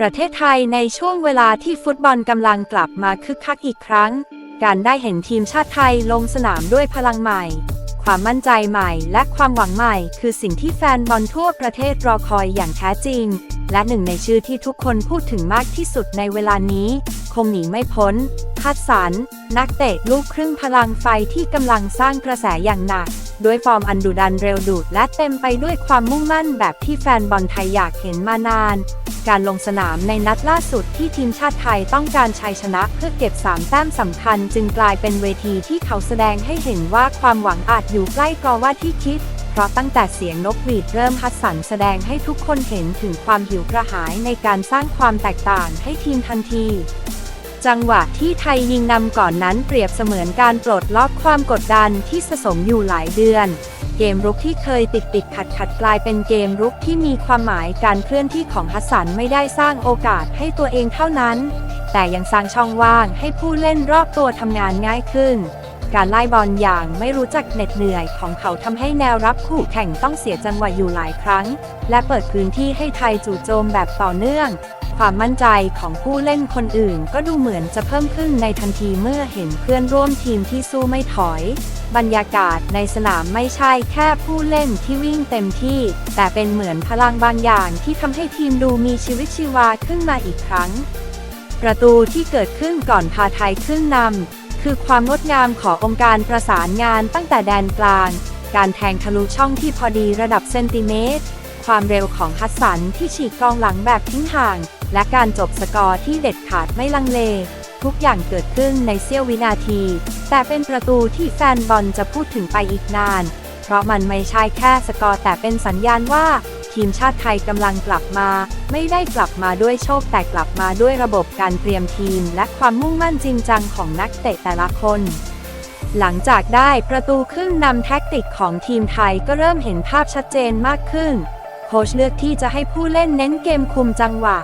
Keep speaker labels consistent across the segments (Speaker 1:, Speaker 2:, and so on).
Speaker 1: ประเทศไทยในช่วงเวลาที่ฟุตบอลกำลังกลับมาคึกคักอีกครั้ง การได้เห็นทีมชาติไทยลงสนามด้วยพลังใหม่ ความมั่นใจใหม่ และความหวังใหม่ คือสิ่งที่แฟนบอลทั่วประเทศรอคอยอย่างแท้จริง และหนึ่งในชื่อที่ทุกคนพูดถึงมากที่สุดในเวลานี้ คงหนีไม่พ้นฮัดสันนักเตะลูกครึ่งพลังไฟที่กำลังสร้างกระแสอย่างหนักด้วยฟอร์มอันดุดันเร็วดุและเต็มไปด้วยความมุ่งมั่นแบบที่แฟนบอลไทยอยากเห็นมานาน การลงสนามในนัดล่าสุดที่ทีมชาติไทยต้องการชัยชนะเพื่อเก็บ 3 แต้มสำคัญ จึงกลายเป็นเวทีที่เขาแสดงให้เห็นว่าความหวังอาจอยู่ใกล้กว่าที่คิด เพราะตั้งแต่เสียงนกหวีดเริ่มฮัดสันแสดงให้ทุกคนเห็นถึงความหิวกระหายในการสร้างความแตกต่างให้ทีมทันทีจังหวะที่ไทยยิงนำก่อนนั้นเปรียบเสมือนการปลดล็อกความกดดันที่สะสมอยู่หลายเดือน เกมรุกที่เคยติดติดขัดขัดกลายเป็นเกมรุกที่มีความหมายการเคลื่อนที่ของฮัสสันไม่ได้สร้างโอกาสให้ตัวเองเท่านั้น แต่ยังสร้างช่องว่างให้ผู้เล่นรอบตัวทำงานง่ายขึ้น การไล่บอลอย่างไม่รู้จักเหน็ดเหนื่อยของเขาทำให้แนวรับคู่แข่งต้องเสียจังหวะอยู่หลายครั้ง และเปิดพื้นที่ให้ไทยจู่โจมแบบต่อเนื่องความมั่นใจของผู้เล่นคนอื่นก็ดูเหมือนจะเพิ่มขึ้นในทันทีเมื่อเห็นเพื่อนร่วมทีมที่สู้ไม่ถอย บรรยากาศในสนามไม่ใช่แค่ผู้เล่นที่วิ่งเต็มที่ แต่เป็นเหมือนพลังบางอย่างที่ทำให้ทีมดูมีชีวิตชีวาขึ้นมาอีกครั้ง ประตูที่เกิดขึ้นก่อนพาไทยขึ้นนำคือความงดงามขององค์การประสานงานตั้งแต่แดนกลาง การแทงทะลุช่องที่พอดีระดับเซนติเมตร ความเร็วของฮัสสันที่ฉีกกองหลังแบบทิ้งห่าง และการจบสกอร์ที่เด็ดขาดไม่ลังเล ทุกอย่างเกิดขึ้นในเสี้ยววินาที แต่เป็นประตูที่แฟนบอลจะพูดถึงไปอีกนาน เพราะมันไม่ใช่แค่สกอร์แต่เป็นสัญญาณว่า ทีมชาติไทยกำลังกลับมา ไม่ได้กลับมาด้วยโชคแต่กลับมาด้วยระบบการเตรียมทีม และความมุ่งมั่นจริงจังของนักเตะแต่ละคนหลังจากได้ประตูขึ้นนำแท็กติกของทีมไทยก็เริ่มเห็นภาพชัดเจนมากขึ้น โค้ชเลือกที่จะให้ผู้เล่นเน้นเกมคุมจังหวะ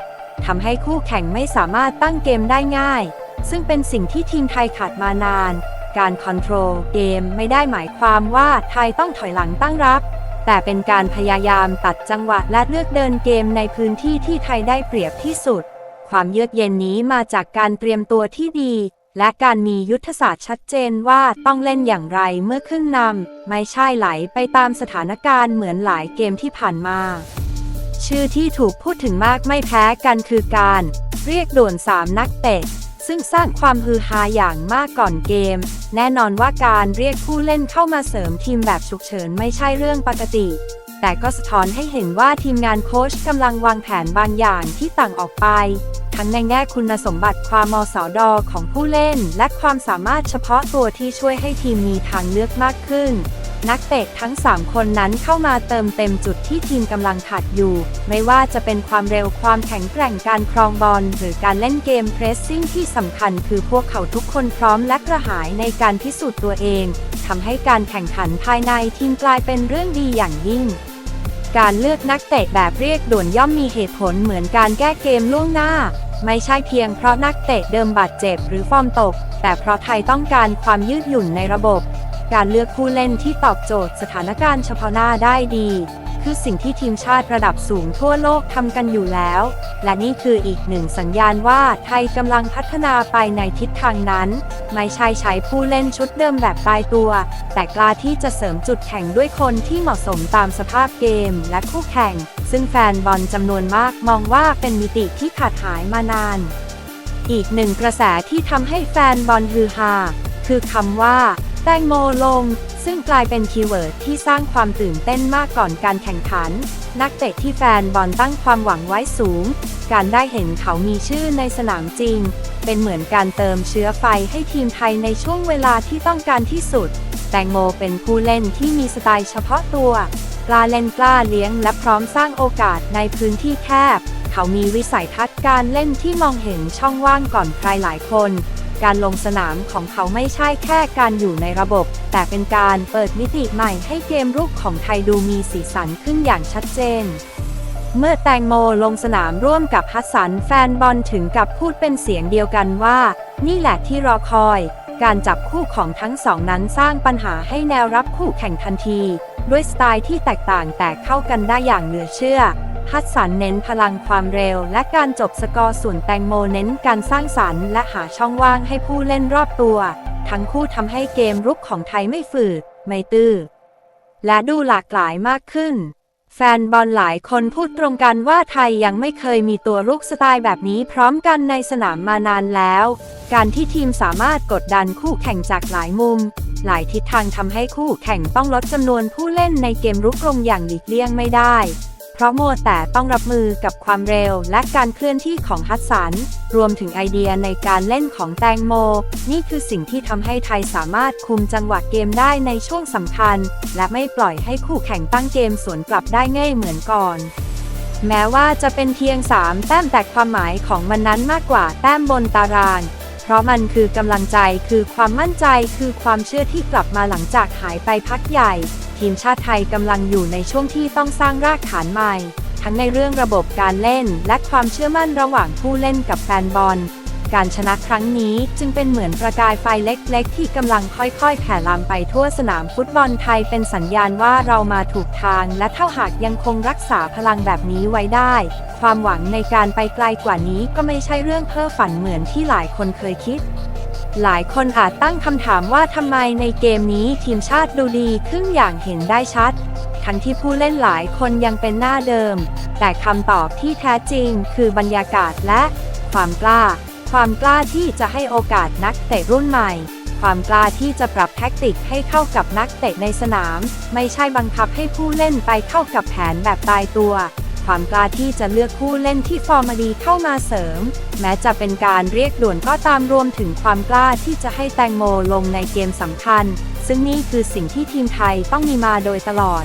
Speaker 1: ทำให้คู่แข่งไม่สามารถตั้งเกมได้ง่าย ซึ่งเป็นสิ่งที่ทีมไทยขาดมานาน การคอนโทรลเกมไม่ได้หมายความว่าไทยต้องถอยหลังตั้งรับ แต่เป็นการพยายามตัดจังหวะและเลือกเดินเกมในพื้นที่ที่ไทยได้เปรียบที่สุด ความเยือกเย็นนี้มาจากการเตรียมตัวที่ดี และการมียุทธศาสตร์ชัดเจนว่าต้องเล่นอย่างไรเมื่อขึ้นนำไม่ใช่ไหลไปตามสถานการณ์เหมือนหลายเกมที่ผ่านมาชื่อที่ถูกพูดถึงมากไม่แพ้กันคือการ เรียกด่วน 3 นักเตะ ซึ่งสร้างความฮือฮาอย่างมากก่อนเกม แน่นอนว่าการเรียกผู้เล่นเข้ามาเสริมทีมแบบฉุกเฉินไม่ใช่เรื่องปกติ แต่ก็สะท้อนให้เห็นว่าทีมงานโค้ชกำลังวางแผนบางอย่างที่ต่างออกไป ทั้งในแง่คุณสมบัติความมสดของผู้เล่น และความสามารถเฉพาะตัวที่ช่วยให้ทีมมีทางเลือกมากขึ้น นักเตะทั้ง 3 คนนั้นเข้ามาเติมเต็มจุดที่ทีมกำลังขาดอยู่ ไม่ว่าจะเป็นความเร็วความแข็งแกร่งการครองบอลหรือการเล่นเกมเพรสซิ่งที่สำคัญคือพวกเขาทุกคนพร้อมและกระหายในการพิสูจน์ตัวเองทำให้การแข่งขันภายในทีมกลายเป็นเรื่องดีอย่างยิ่งการเลือกนักเตะแบบเรียกด่วนย่อมมีเหตุผลเหมือนการแก้เกมล่วงหน้า ไม่ใช่เพียงเพราะนักเตะเดิมบาดเจ็บหรือฟอร์มตก แต่เพราะไทยต้องการความยืดหยุ่นในระบบ การเลือกผู้เล่นที่ตอบโจทย์สถานการณ์เฉพาะหน้าได้ดี คือสิ่งที่ทีมชาติระดับสูงทั่วโลกทำกันอยู่แล้ว และนี่คืออีกหนึ่งสัญญาณว่าไทยกำลังพัฒนาไปในทิศทางนั้น ไม่ใช่ใช้ผู้เล่นชุดเดิมแบบตายตัว แต่กล้าที่จะเสริมจุดแข็งด้วยคนที่เหมาะสมตามสภาพเกมและคู่แข่ง ซึ่งแฟนบอลจำนวนมากมองว่าเป็นมิติที่ขาดหายมานาน อีกหนึ่งกระแสที่ทำให้แฟนบอลฮือฮาคือคำว่า แตงโมลง ซึ่งกลายเป็นคีย์เวิร์ดที่สร้างความตื่นเต้นมากก่อนการแข่งขัน นักเตะที่แฟนบอลตั้งความหวังไว้สูง การได้เห็นเขามีชื่อในสนามจริง เป็นเหมือนการเติมเชื้อไฟให้ทีมไทยในช่วงเวลาที่ต้องการที่สุด แตงโมเป็นผู้เล่นที่มีสไตล์เฉพาะตัว กล้าเล่นกล้าเลี้ยงและพร้อมสร้างโอกาสในพื้นที่แคบ เขามีวิสัยทัศน์การเล่นที่มองเห็นช่องว่างก่อนใครหลายคน การลงสนามของเขาไม่ใช่แค่การอยู่ในระบบ แต่เป็นการเปิดมิติใหม่ให้เกมรุกของไทยดูมีสีสันขึ้นอย่างชัดเจน เมื่อแตงโมลงสนามร่วมกับฮัสสันแฟนบอลถึงกับพูดเป็นเสียงเดียวกันว่า นี่แหละที่รอคอย การจับคู่ของทั้งสองนั้นสร้างปัญหาให้แนวรับคู่แข่งทันที ด้วยสไตล์ที่แตกต่างแต่เข้ากันได้อย่างเหลือเชื่อ ฮัดสันเน้นพลังความเร็ว และการจบสกอร์ส่วนแตงโมเน้นการสร้างสรรค์และหาช่องว่างให้ผู้เล่นรอบตัว ทั้งคู่ทำให้เกมรุกของไทยไม่ฝืด ไม่ตื้อ และดูหลากหลายมากขึ้น แฟนบอลหลายคนพูดตรงกันว่าไทยยังไม่เคยมีตัวรุกสไตล์แบบนี้พร้อมกันในสนามมานานแล้ว การที่ทีมสามารถกดดันคู่แข่งจากหลายมุม หลายทิศทางทำให้คู่แข่งต้องลดจำนวนผู้เล่นในเกมรุกลงอย่างหลีกเลี่ยงไม่ได้ ราะโมแต่ต้องรับมือกับความเร็วและการเคลื่อนที่ของฮัสสัน รวมถึงไอเดียในการเล่นของแตงโม นี่คือสิ่งที่ทำให้ไทยสามารถคุมจังหวะเกมได้ในช่วงสำคัญ และไม่ปล่อยให้คู่แข่งตั้งเกมสวนกลับได้ง่ายเหมือนก่อนแม้ว่าจะเป็นเพียง 3 แต้มแต่ความหมายของมันนั้นมากกว่าแต้มบนตาราง เพราะมันคือกำลังใจคือความมั่นใจคือความเชื่อที่กลับมาหลังจากหายไปพักใหญ่ ทีมชาติไทยกำลังอยู่ในช่วงที่ต้องสร้างรากฐานใหม่ ทั้งในเรื่องระบบการเล่น และความเชื่อมั่นระหว่างผู้เล่นกับแฟนบอล การชนะครั้งนี้จึงเป็นเหมือนประกายไฟเล็ก ๆ ที่กำลังค่อย ๆ แผ่ลามไปทั่วสนามฟุตบอลไทยเป็นสัญญาณว่าเรามาถูกทาง และถ้าหากยังคงรักษาพลังแบบนี้ไว้ได้ ความหวังในการไปไกลกว่านี้ก็ไม่ใช่เรื่องเพ้อฝันเหมือนที่หลายคนเคยคิด หลายคนอาจตั้งคำถามว่าทำไมในเกมนี้ทีมชาติดูดีขึ้นอย่างเห็นได้ชัด ทั้งที่ผู้เล่นหลายคนยังเป็นหน้าเดิม แต่คำตอบที่แท้จริงคือบรรยากาศและ ความกล้า ความกล้าที่จะให้โอกาสนักเตะรุ่นใหม่ ความกล้าที่จะปรับแท็กติกให้เข้ากับนักเตะในสนาม ไม่ใช่บังคับให้ผู้เล่นไปเข้ากับแผนแบบตายตัว ความกล้าที่จะเลือกผู้เล่นที่ฟอร์มดีเข้ามาเสริม แม้จะเป็นการเรียกด่วนก็ตามรวมถึงความกล้าที่จะให้แตงโมลงในเกมสำคัญ ซึ่งนี่คือสิ่งที่ทีมไทยต้องมีมาโดยตลอด